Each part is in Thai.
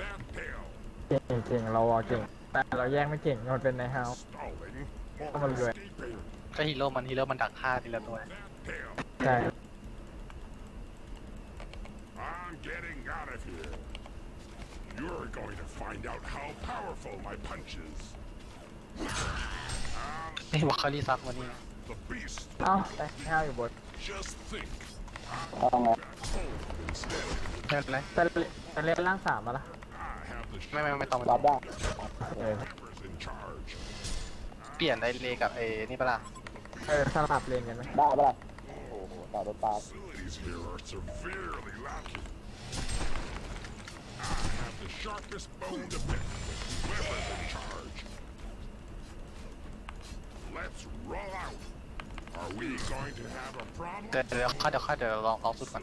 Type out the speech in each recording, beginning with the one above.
that pale. เก่งเก่งเราอะเก่ง แต่เราแย่งไม่เก่งมันเป็นในเฮา Stalling Come or on, Ray. escaping. ก็ฮีโร่มันฮีโร่มันดักฆ่าทีละตัว That pale. ใช่ I'm getting out of here. You're going to find out how powerful my punch is. นี่วอคคารีซักวันนี้ The beast. เอ้าแต่เฮาอยู่บน Just think. เอาไง Back home instead. ไม่เป็นไรแต่เล่นแต่เล่นล่างสามมาละ I have the ไม่ไม่ไม่ต้องรับได้เออ shivers in charge. เปลี่ยนไอเลกับไอ้นี่ปะล่ะเออสลับเลนกันไหมได้ปะล่ะโอ้โหต่อรถตาม Facilities here are severely lacking. I have the sharpest bone to pick with whoever's in charge. Let's roll out. Are we going to have a problem? เดี๋ยวเดี๋ยวเข้าเดี๋ยวเข้าเดี๋ยวลองลองสุดก่อน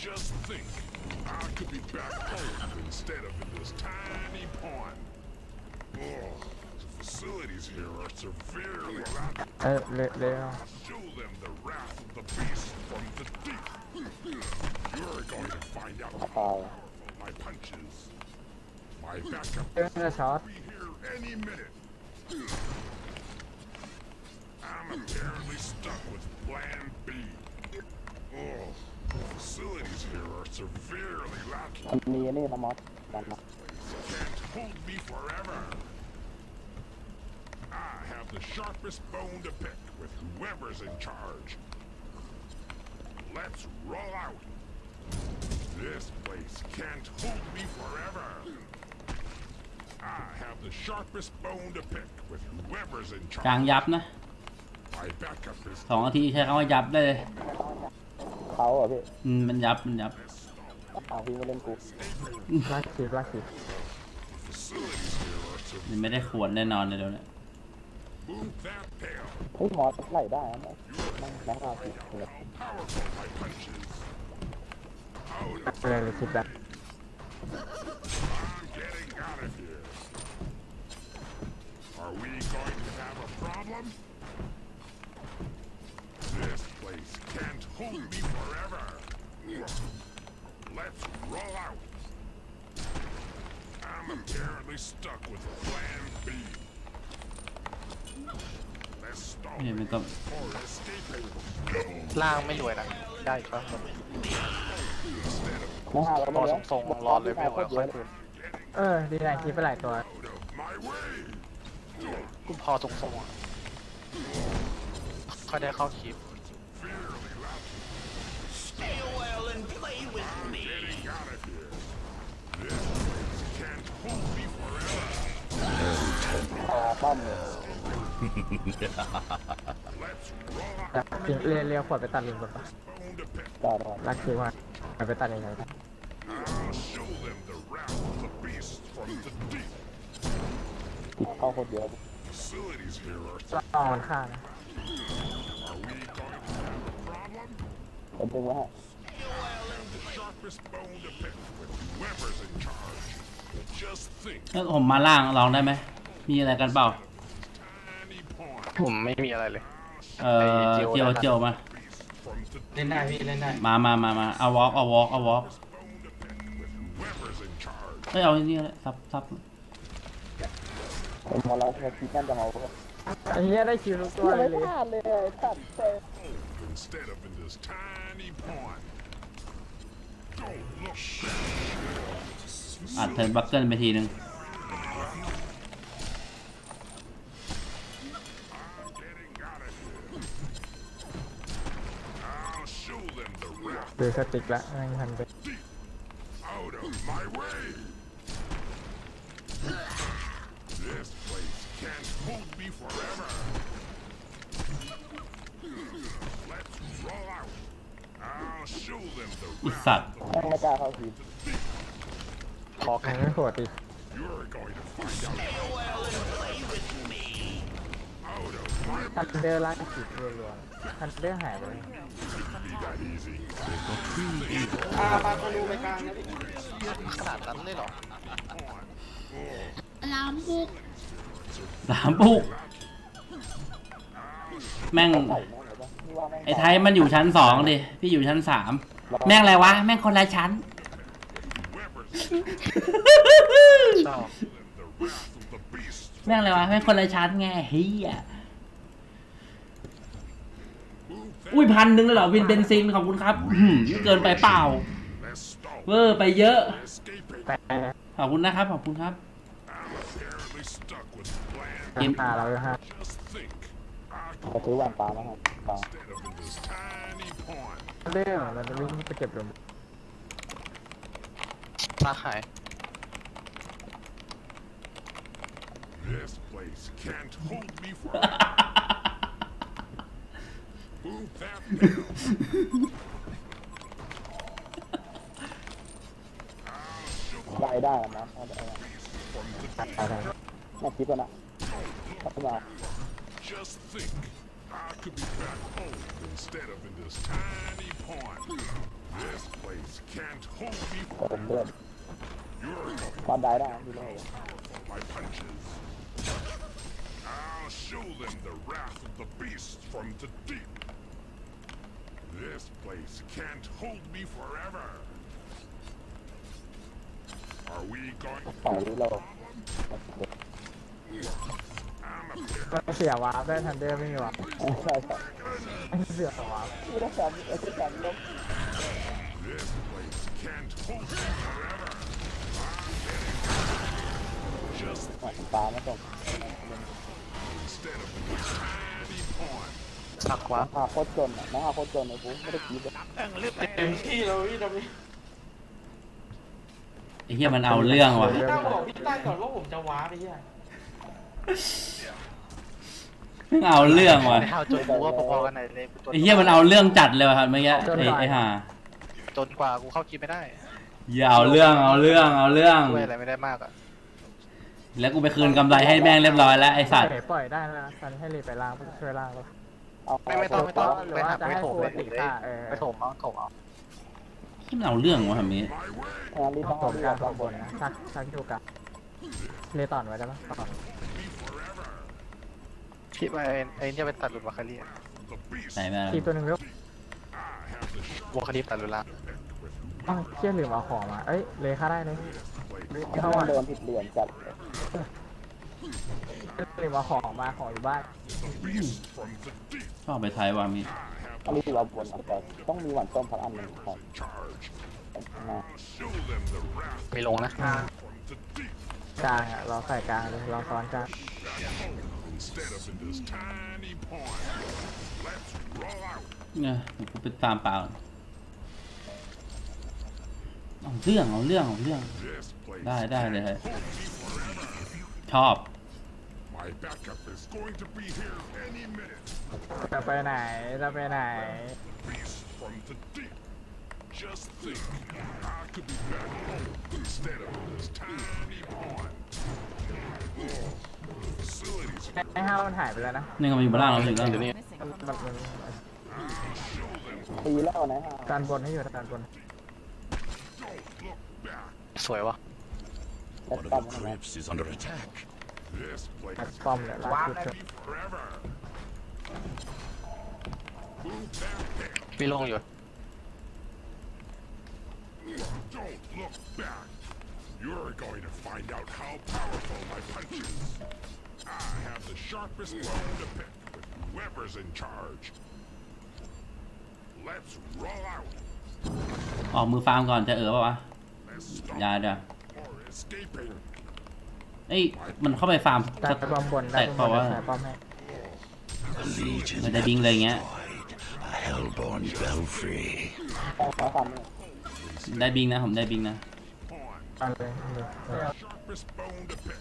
Just think, I could be back home instead of in this tiny pond. Oh, the facilities here are severely lacking. they are. Show them the wrath of the beast from the deep. You're going to find out how powerful my punches. My backup will be here any minute. I'm apparently stuck with Plan B. Oh. the facilities here are severely lacking. มันมีนี่นะมอสดันมา Can't hold me forever. I have the sharpest bone to pick with whoever's in charge. Let's roll out. This place can't hold me forever. I have the sharpest bone to pick with whoever's in กลาง charge. ยับนะ My backup is สองนาทีใช้คำว่ายับได้เลย เขาเหรอพี่อืมมันยับมันยับเอาพี่มาเล่นกูลากคีลากคี facilities here are มันไม่ได้ขวดแน่นอนเลยเดี๋ยวนี้ to move that pail. เฮ้ยมอสไหลได้นะนั่งนั่งเอาสิเลย How powerful my punch is. Out of เลยเลยคิดแบบ I'm getting out of here. Are we going to have a problem? This place can't hold me forever. Let's roll out. I'm apparently stuck with Plan B. Let's stall เนี่ยมันก็ or escaping ล่างไม่รวยนะ ได้อีกปะไม่ห้าเรารไม่อเลี้ยทรงๆรอเลยไม่ไหวเยค่ออะยเลยคืนเออ ดีนายคีไปหลายตัว out of my way. กูพอทรงๆอะค่อยได้เข้าคลิป ตาป้อมเลย Let's roll แต่ out. จริงเรียเรียวขวดไปตัดลิงก่อนปะ Bone to pick. ได้ได้ลากคีมาไปตัดยังไง I'll show them the wrath of the beast from the deep. ติดเข้าโคตรเยอะ Facilities here are. ลองมันฆ่านะ Are we going to have a problem? ผมดึงไว้ให้ The sharpest bone to pick with whoever's in charge. Just think, ถ้าผมมาล่างลองได้ไหม มีอะไรกันเปล่า tiny pond ผมไม่มีอะไรเลย เออไอ้เจีเจียยววได้นะเจียวมา beast from the เล่นได้พี่เล่นได้มามามามาเอาวอล์กเอาวอล์กเอาวอล์ก bone to pick with whoever's in charge. เอ้ยเอาอันนี่เลยซับซับผมมอสแล้วมาคิดนั่นจะมาเอาไอ้เหี้ยได้คิวทุกตัวไม่เลยพลาดเลยท่านเต้ Instead of in this tiny pond. Don't look อัดเทิร์นบัคเกิลไปทีนึง ดูสติกละแม่งทันไป out of my way. This place can't hold me forever. Let's roll out. I'll show them the อี wrath สัตว์แม่งไม่กล้าเข้าทีมพอกัอันนนี้โหดอี ทันเดอร์ล่างขีดรัวๆทันเดอร์หายไปเลย be that easy. อ่าปาธนูไปกลางนะพี่ขนาดนั้นเลยเหรอลามบุกสามปุกแม่ง ไอ้ไทยมันอยู่ชั้นสองดิ พี่อยู่ชั้นสาม แม่งอะไรวะ แม่งคนละชั้นชอบ The wrath of the beast. แม่งอะไรวะแม่งคนละชั้นไงเฮียอุ้ยพันหนึ่งเลยเหรอวินเบนซินขอบคุณครับอื้อหือเกินไปเปล่า Let's stop เวอร์ไปเยอะ escaping. แต่ขอบคุณนะครับ ขอบคุณครับ I'm apparently stuck with the plan. เกมหาเราเลยฮะ Just think. I จะซื้อแหวนปลามาครับปลา instead of in this tiny pond. ทันเดอร์เราจะวิ่งไปเก็บลมลากหาย This place can't hold me forever. Move that down. ได้ได้แล้วนะเอาได้อะไรแม่คลิปแล้วนะเข้ามา Just think. I could be back home instead of in this tiny pond. This place can't hold me เติม forever. เลือด You're going ความได้ได้ดีเลย for my punches. I'll show them the wrath of the beast from the deep. This place can't hold me forever. Are we going? ฝั่งนี้เรา I'm a pair. เราเสียวาร์ปได้ทันเดอร์ไม่มีวาร์ป ใช่ใช่ เสียวาร์ป ไม่ได้แซมไอ้ที่แซมลบ This place can't hold me forever. Just ปลามาส่ง instead of in this tiny pond. สักวะน้าโคตรจนอะน้าโคตรจนไอ้กูไม่ได้คิดเลยไอ้เฮียมันเอาเรื่องว่ะเรื่องบอกพี่ตั้งก่อนว่าผมจะว้าไปเหี้ยแม่งเอาเรื่องว่ะในห้าวจนกูว่าพอๆกันไหนเลยจนไอ้เฮียมันเอาเรื่องจัดเลยว่ะครับเมื่อกี้ไอ้ไอ้ห่าจนกว่ากูเข้าคลิปไม่ได้อย่าเอาเรื่องเอาเรื่องเอาเรื่องช่วยอะไรไม่ได้มากอะ แล้วกูไปคืนกำไรให้แม่งเรียบร้อยแล้วไอ้สัตว์ปล่อยปล่อยได้นะทันให้รีไปล่างช่วยล่างก็เอาไม่ไม่ต้องไม่ต้องหรือไปว่าหาจะไปให้โถมโคเลยติฆ่าเออไปโถมเอาโถมเอาที่มันเอาเรื่องวะทำนี้ My way. งานรีบต้ต้อองงโถเอามเรืกอลางข้าข้างงบบนนะชักชักอยู่กับเลต่อนไว้ได้ปะต่อน Me forever. คิดว่าไอ้ไอ้เนี่ยเป็นตัดหลุดวาคารี The beast. ไหนแม่งทีตัวหนึ่งเร็ว I have the sharp วาคารีตัดหลุดละ with อ้าวเชี่ยลืมเอาของมาเอ้ยเลยค่าได้เลย place. เข้าเขามาเดินผิดเหลี่ยมจัด ลืมาของมาของอยู่บ้านชอบไปไทยวามีอันนี้เราบนเอาแต่ต้องมีหวานต้มพักอันหนึ่งของไม่ลงนะกลางอะเราใส่กลางเลยเราซ้อนกลางเนี่ยเดี๋ยวกูไปตามเปล่าเอาเรื่องเอาเรื่องเอาเรื่อง ได้ได้เลย hold me forever. ชอบ My backup is going to be here any minute. จะไปไหน จะไปไหน Beast from the deep. Just think, I could be back home instead of in this tiny pond. Oh, facilities here. ไอ้ห้าวมันหายไปแล้วนะนี่ก็มาอยู่บนล่างเราถึงแล้วเดี๋ยวนี้มันมันมันตีแล้วนะฮะการบนให้อยู่การบน Don't look back. สวยวะ แต่ต้อมนะ is under attack. This place แอดป้อมเนี่ยล่าสุด will be forever. Move that head. พี่ลงอยู่ Don't look back. You're going to find out how powerful my punch is. I have the sharpest bone to pick with whoever's in charge. Let's roll out. ออกมือฟาร์มก่อนจะเออป่าวะ Let's stop อย่าเดี๋ยว or escaping. เอ้ยมันเข้าไปฟาร์มได้สักป้อมบนได้แต่ป้อมบเปล่านวะได้ใส่ป้อมให้มันจะบิงเลยอย่างเงี้ย Hellborn belfry. ต้องขอคำเนี่ยได้บิงนะผมได้บิงนะ On. เอาเลยเอาเลยเอาเลย Sharpest bone to pick.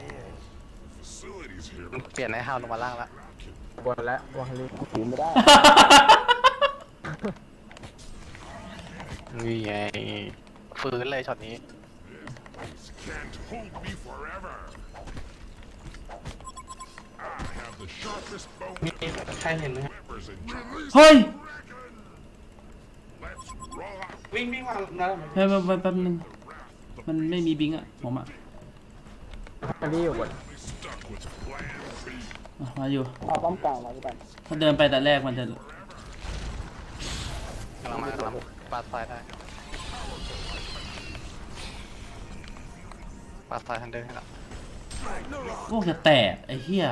Oh, facilities here เปลี่ยนไอ้ห้าวลงมาล่างละบนและวางลีถือไม่ได้นี่ไง ฟื้นเลยช็อตนี้ can't hold me forever. I have the sharpest bone มีใครเห็นไหมครับ members in charge. เฮ้ย Dragon! Let's roll out วิ่งวิ่งมาแล้วแป๊บแป๊บแป๊บแป๊บนึง มันไม่มีบิงอะผมอะอันนี้อยู่บน stuck with plan B. อะมาอยู่เอาป้อมกลางมาพี่ตันถ้าเดินไปแต่แรกมันจะกำลังมากำลังปาดซ้ายได้ ปาดซ้ายทันเดินให้ละพวกจะแตกไอ้เหี้ย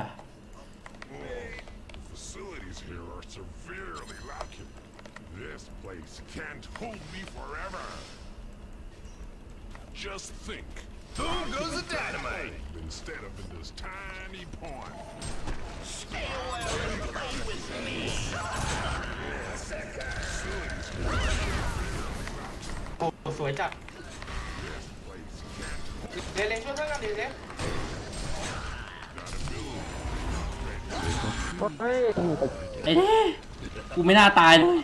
Facilities here are severely lacking. This place can't hold me forever. Just think. Boom goes the dynamite! Instead of in this tiny pond. โอ้สวยจัด เดี๋ยวเล็กช่วยเพื่อนกันดี๋ยวเล็กเฮ้ยไอ้เด้กูไม่น่าตายเลย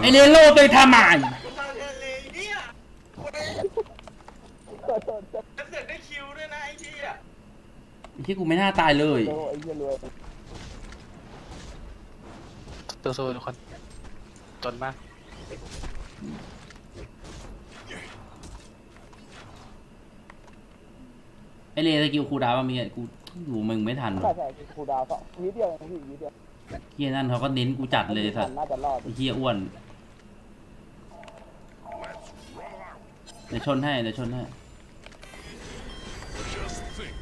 ไอเลโลไปทำไมมาเลยเนี่ยแล้วเสร็จได้คิวด้วยนะไอ้เหี้ยไอ้ที่กูไม่น่าตายเลยโอ้ไอ้เหี้ยรวยสู้ๆทุกคนจนมาก ไอ้เลสกิลคูลดาวน์มันมีอะกูดูมึงไม่ทันใช่ใช่ครูดาวสองวิเดียวเองพี่วิเดียวเฮียนั่นเขาก็เน้นกูจัดเลยสัตว์น่าจะรอดไอ้เฮียอ้วนเดี๋ยวชนให้เดี๋ยวชนให้ Just think.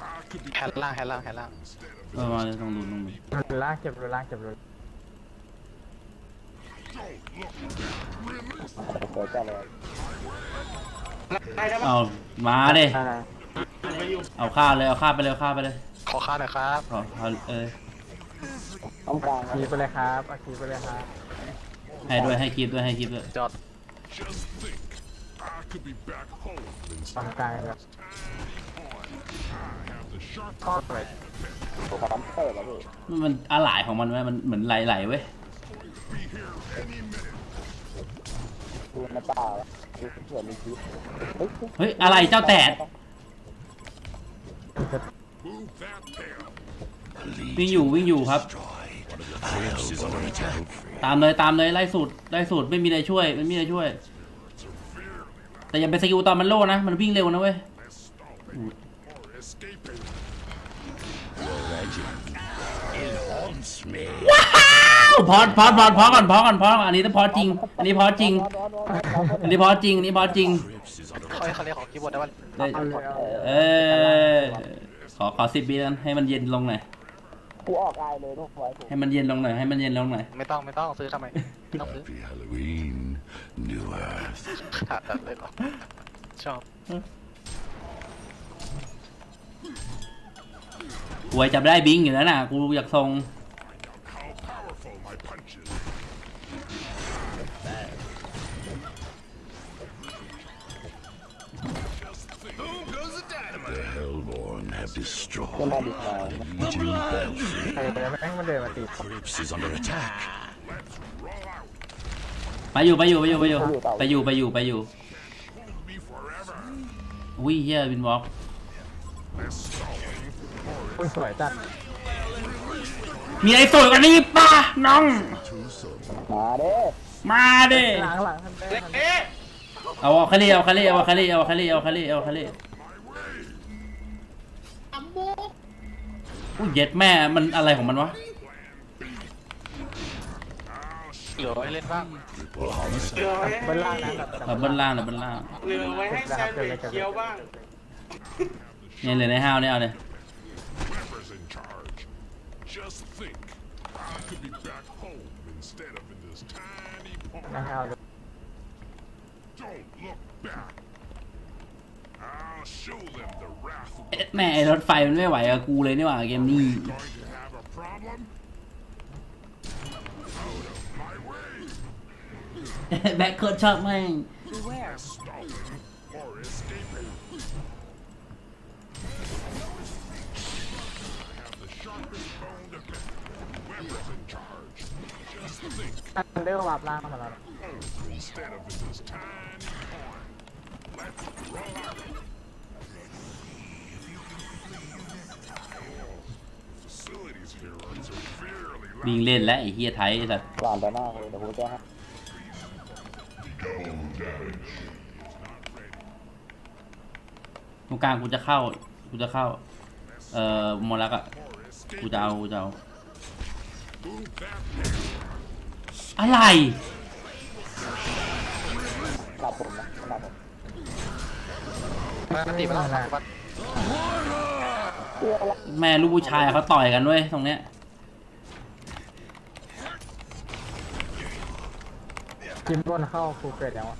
I could be แฮนล่างแฮนล่างแฮนล่าง instead of เออมาเลยต้องดูต้องดูดู ล่างเก็บดูล่างเก็บดู don't look release สวยจังเลยได้แล้วมั้เอามาเด้ได้ได้ไปอยู่เอาฆ่าเลยเอาฆ่าไปเลยเอาฆ่าไปเลยขอค่าหน่อยครับเอาเอาเออป้อมกลางคีบไปเลยครับเอาคีบไปเลยครับให้ด้วยให้คลิปด้วยให้คลิปด้วยจอด Just think. I could be back home ตร instead งกลางเลย of pond. I have the sharpest ก็เลยผมปั๊มเปิดแล้วพี่มันมันอะหลายของมันไว้ยมันเหมือนไหลๆเว้ย ดูในป่าแล้วดูเผื่อมีชีวิตเฮ้ยเฮ้ย อะไรเจ้าแตด Move that tail. วิ่งอยู่วิ่งอยู่ครับ Crypts is under attack. ตามเลยตามเลยไล่สูตรไล่สูตรไม่มีอะไรช่วยไม่มีอะไรช่วย แต่อย่าไปสกิลตอนมันโล่นะ มันวิ่งเร็วนะเว้ย Less stalling พอดพอดพอดพอดก่อนพอดก่อนพอดก่อนอันนี้ต้องพอดจริง อันนี้พอดจริง อันนี้พอดจริงอันนี้พอดจริง Crypts is under เขาเขาเรียกของคีย์บอร์ดได้ว่าเอ้ยเอาเลยเอาเลยเออขอขอสิบปีนั้นให้มันเย็นลงหน่อยกูออกอายเลยลูกไว้ผมให้มันเย็นลงหน่อยให้มันเย็นลงหน่อยไม่ต้องไม่ต้องซื้อทำไมไม่ต้องซื้อ Happy Halloween, New Earth. ขาดตัดเลยเหรอชอบหวยจับได้บิงอยู่แล้วน่ะกูอยากทรง How powerful my punches. Just think. Boom goes the dynamite. The Hellborn have เล่น destroyed ได้ดีกว่า Legion Belfry. ใครแล้วแม่งมาเดินมาติด Crypts is under attack. Let's roll out. ไปอยู่ไปอยู่ไปอยู่ไปอยู่ไปอยู่ไปอยู่ไปอยู่ Hold me forever. อุ้ยเฮียวินวอล์ก Less stalling or อุ้ยสวยจัดมีอะไรสวยกว่านี้ป่ะน้อง มาเด้มาเด้หลังหลังทันเต้เล็กทันเอ๊ะเอาเอาคารีเอาคารีเอาคารีเอาคารีเอาคารีเอาคารีอุ้ยเย็ดแม่มันอะไรของมันวะเหลือไว้เล่นบ้าง Triple homicide. เหลือไว้ให้บนล่างนะแบบเออบนล่างหรือบนล่างเหลือไว้ให้แซนด์วิชเคี้ยวบ้างเนี่ยเลยในห้าวเนี่ยเอาเลย whoever's in charge. Just think. I could be back home instead of in this tiny นะ pond. ฮะ Don't look back. I'll show them the นะครับ แม่ไอรถไฟมันไม่ไหวกับกูเลยนี่หว่าเกมนี้ แบ็คโคตรชอบแม่ง ทันเดอร์วาร์ปล่างมาแล้ว Instead of this tiny pawn. Let's roll out. Facilities here are severely บิงเล่นแล้วไอ้เฮียไทยไอ้สัตว์ก่อนไปหน้าเลยเดี๋ยวกูแจ้งให้ตรงกลางกูจะเข้ากูจะเข้า เอ่อโมลักอะ or กู escape. จะเอากูจะเอา Move that อะไรกลับผมนะกลับผมมันตีไปแล้วสามวัดแม่ลูกผู้ชายเขาต่อยกันเว้ยตรงเนี้ยจิมบนเข้าครูเกิดแล้วอะ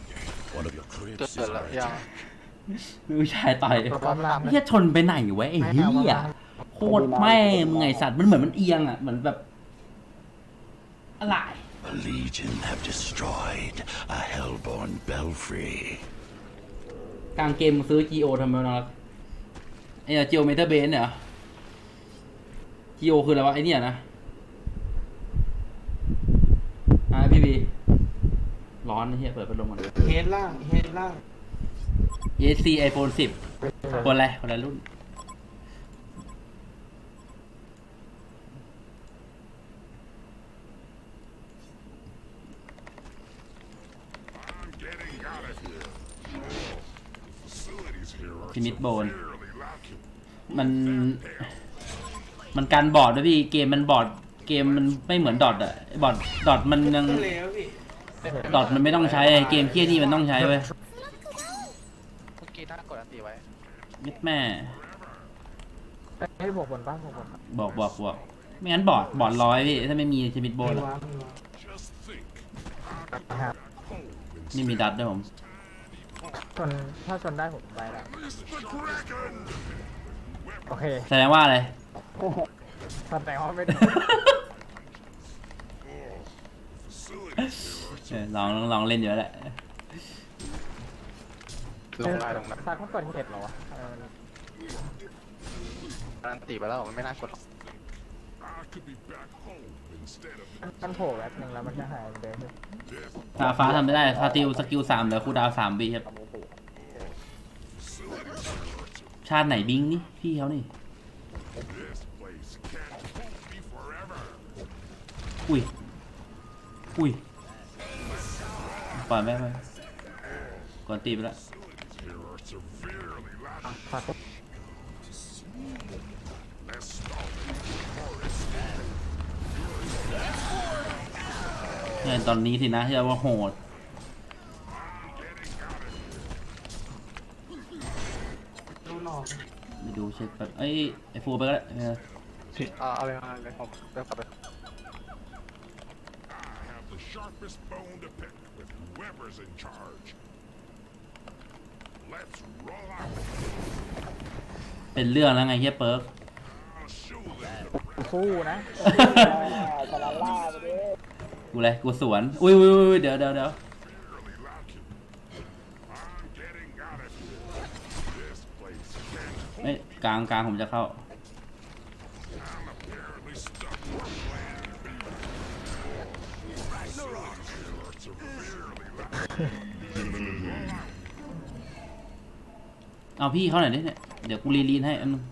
One of your เกิด crypts เกิ is ดแล้ว under ยัง attack. ลูกผู้ชายต่อยตัวความล่างเฮียชนไปไหนวะไอ้เฮียโคตรแม่มึงไงสัตว์มันเหมือนมันเอียงอะเหมือนแบบ อะไร A legion have destroyed a hellborn belfry. กลางเกมมึงซื้อ GO ทำไมวะน้องรักไอ้เจียวเมเทอร์เบนเนี่ย GO คืออะไรวะไอ้เนี่ยนะอะพี่บีร้อนนะเฮียเปิดพัดลมก่อนเฮดล่างเฮดล่าง ESC iPhone 10คนอะไรคนละรุ่น I'm getting out of here. Facilities here are พิมิดโบน severely lacking. มัน มันการบอร์ดด้วยพี่ เกมมันบอร์ดเกมมันไม่เหมือนดอทอะบอร์ดดอทมันยังก็แล้วพี่ดอทมันไม่ต้องใช้ไอ้เกมเคี้ยนี่มันต้องใช้เว้ยเมื่อกี้ถ้ากดอันตีไว้มิดแม่ ให้บวกบนป้าบวกบนบอกบอกบอกไม่งั้นบอร์ดบอร์ดร้อยพี่ถ้าไม่มีชมิดโบมีนอะวางมีวาง Just think. นะครับ Home ไม่มีดัดด้วยผม ชนถ้าชนได้ผมไปแล้ว It's the Kraken! โอเคแสดงว่าอะไรแสดงว่าไม่ได้ Facilities here are เออลองลองเล่นเยอะแหละ ลงได้ลงได้ซาเขากดเห็ดเหรอวะเอออันตีไปแล้วมันไม่น่ากดหรอก I could be back home instead of มันมันโผล่แบบหนึ่งแล้วมันก็หายไปเลย this. ตาฟ้าทำไม่ได้สกิลสกิลสามเหลือคูลดาวน์สามปีครับ ชาติไหนบิงนี่พี่เขานี่อุ้ยอุ้ยปล่อยแม่ไปก่อนตีไปละเนี่ยตอนนี้สินะที่เรว่าโหดหนอก ไปดูเช็คแบบเอ้ยไอ้ฟูไปก็ได้เออเอาเอาเลยเอาเลยผมเริ่มกลับไป have the sharpest bone to pick with whoever's in charge. Let's roll out. เป็นเรื่องแล้วไงเฮียเปิร์ก I'll show them คู่นะชนะไปดิกูเลยกูสวน อุ้ยอุ้ยอุ้ยเดี๋ยวเดี๋ยวเดี๋ยว severely lacking. I'm getting out of here. This place can't เอ้ย กลางกลางผมจะเข้า I'm apparently stuck where plan B. Facilities here are severely lacking. เอาพี่เขาหน่อยดิเนี่ย เดี๋ยวกูรีลีนให้อันนึง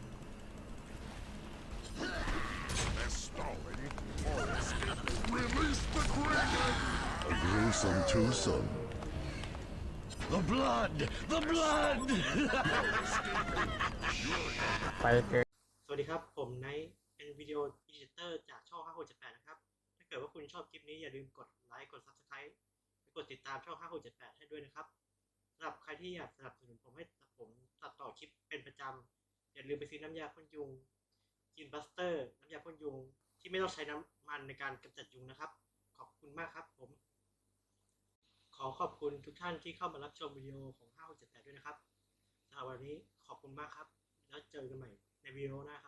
the Kraken! A gruesome twosome. The blood! The blood! ไปเกิดสวัสดีครับ ผมไนท์เป็นวิดีโอดิจิเตอร์จากช่อง 5678 นะครับ ถ้าเกิดว่าคุณชอบคลิปนี้อย่าลืมกดไลค์ กด Subscribe และกดติดตามช่อง 5678 ให้ด้วยนะครับสำหรับใครที่อยากสนับสนุนผมให้ผมตัดต่อคลิปเป็นประจำ อย่าลืมไปซื้อน้ำยาพ่นยุงกินบัสเตอร์ น้ำยาพ่นยุง ที่ไม่ต้องใช้น้ำมันในการกำจัดยุงนะครับ ขอบคุณมากครับผม ขอขอบคุณทุกท่านที่เข้ามารับชมวิดีโอของ5678ด้วยนะครับสำหรับวันนี้ขอบคุณมากครับ แล้วเจอกันใหม่ในวิดีโอหน้าครับ